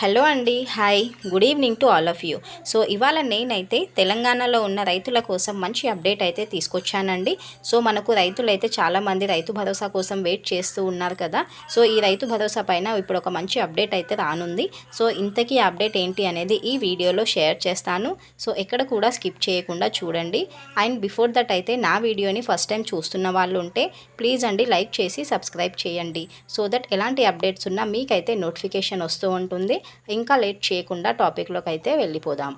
Hello అండి hi. Good evening to all of you. So ఇవాళ నేనైతే తెలంగాణలో ఉన్న రైతుల కోసం మంచి అప్డేట్ అయితే తీసుకొచ్చానండి. సో మనకు రైతులు అయితే చాలామంది రైతు భరోసా కోసం వెయిట్ చేస్తూ ఉన్నారు కదా. సో ఈ రైతు భరోసా పైన ఇప్పుడు ఒక మంచి అప్డేట్ అయితే రానుంది. సో ఇంతకీ అప్డేట్ ఏంటి అనేది ఈ వీడియోలో షేర్ చేస్తాను. సో ఎక్కడ కూడా స్కిప్ చేయకుండా చూడండి. అండ్ బిఫోర్ దట్ అయితే నా వీడియోని ఫస్ట్ టైం చూస్తున్న వాళ్ళు ఉంటే ప్లీజ్ అండి లైక్ చేసి సబ్స్క్రైబ్ చేయండి. సో దట్ ఎలాంటి అప్డేట్స్ ఉన్నా మీకైతే నోటిఫికేషన్ వస్తూ ఉంటుంది. ఇంకా లేట్ చేయకుండా టాపిక్లోకి అయితే వెళ్ళిపోదాం.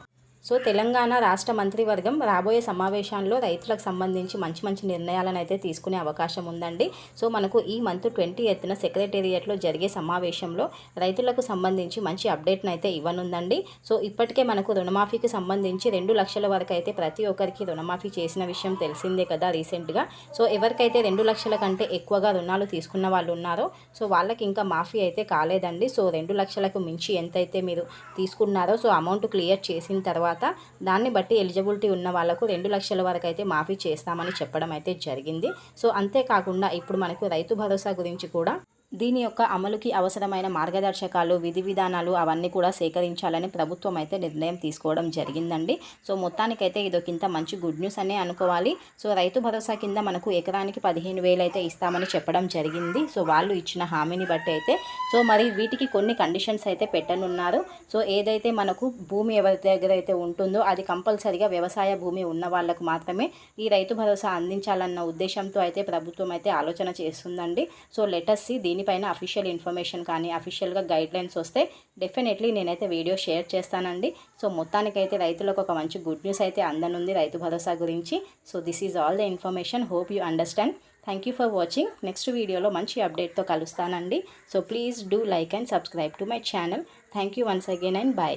సో తెలంగాణ రాష్ట్ర మంత్రివర్గం రాబోయే సమావేశాల్లో రైతులకు సంబంధించి మంచి మంచి నిర్ణయాలను అయితే తీసుకునే అవకాశం ఉందండి. సో మనకు ఈ మంత్ ట్వంటీ ఎత్తున సెక్రటేరియట్లో జరిగే సమావేశంలో రైతులకు సంబంధించి మంచి అప్డేట్ను అయితే ఇవ్వనుందండి. సో ఇప్పటికే మనకు రుణమాఫీకి సంబంధించి రెండు లక్షల వరకు అయితే ప్రతి ఒక్కరికి రుణమాఫీ చేసిన విషయం తెలిసిందే కదా రీసెంట్గా. సో ఎవరికైతే రెండు లక్షల కంటే ఎక్కువగా రుణాలు తీసుకున్న వాళ్ళు ఉన్నారో సో వాళ్ళకి ఇంకా మాఫీ అయితే కాలేదండి. సో రెండు లక్షలకు మించి ఎంతైతే మీరు తీసుకున్నారో సో అమౌంట్ క్లియర్ చేసిన తర్వాత తర్వాత దాన్ని బట్టి ఎలిజిబిలిటీ ఉన్న వాళ్ళకు రెండు లక్షల వరకు అయితే మాఫీ చేస్తామని చెప్పడం అయితే జరిగింది. సో అంతేకాకుండా ఇప్పుడు మనకు రైతు భరోసా గురించి కూడా దీని యొక్క అమలుకి అవసరమైన మార్గదర్శకాలు విధి విధానాలు అవన్నీ కూడా సేకరించాలని ప్రభుత్వం అయితే నిర్ణయం తీసుకోవడం జరిగిందండి. సో మొత్తానికైతే ఇదొకింత మంచి గుడ్ న్యూస్ అనే అనుకోవాలి. సో రైతు భరోసా కింద మనకు ఎకరానికి పదిహేను వేలు అయితే ఇస్తామని చెప్పడం జరిగింది. సో వాళ్ళు ఇచ్చిన హామీని బట్టి అయితే. సో మరి వీటికి కొన్ని కండిషన్స్ అయితే పెట్టనున్నారు. సో ఏదైతే మనకు భూమి ఎవరి దగ్గర అయితే ఉంటుందో అది కంపల్సరిగా వ్యవసాయ భూమి ఉన్న వాళ్ళకు మాత్రమే ఈ రైతు భరోసా అందించాలన్న ఉద్దేశంతో అయితే ప్రభుత్వం అయితే ఆలోచన చేస్తుందండి. సో లెటర్స్ దీని దీనిపైన అఫీషియల్ ఇన్ఫర్మేషన్ కానీ అఫీషియల్గా గైడ్ లైన్స్ వస్తే డెఫినెట్లీ నేనైతే వీడియో షేర్ చేస్తానండి. సో మొత్తానికైతే రైతులకు ఒక మంచి గుడ్ న్యూస్ అయితే అందనుంది రైతు భరోసా గురించి. So this is all the information hope you understand thank you for watching next వీడియోలో మంచి అప్డేట్తో కలుస్తానండి. So please do like and subscribe to my channel thank you once again and bye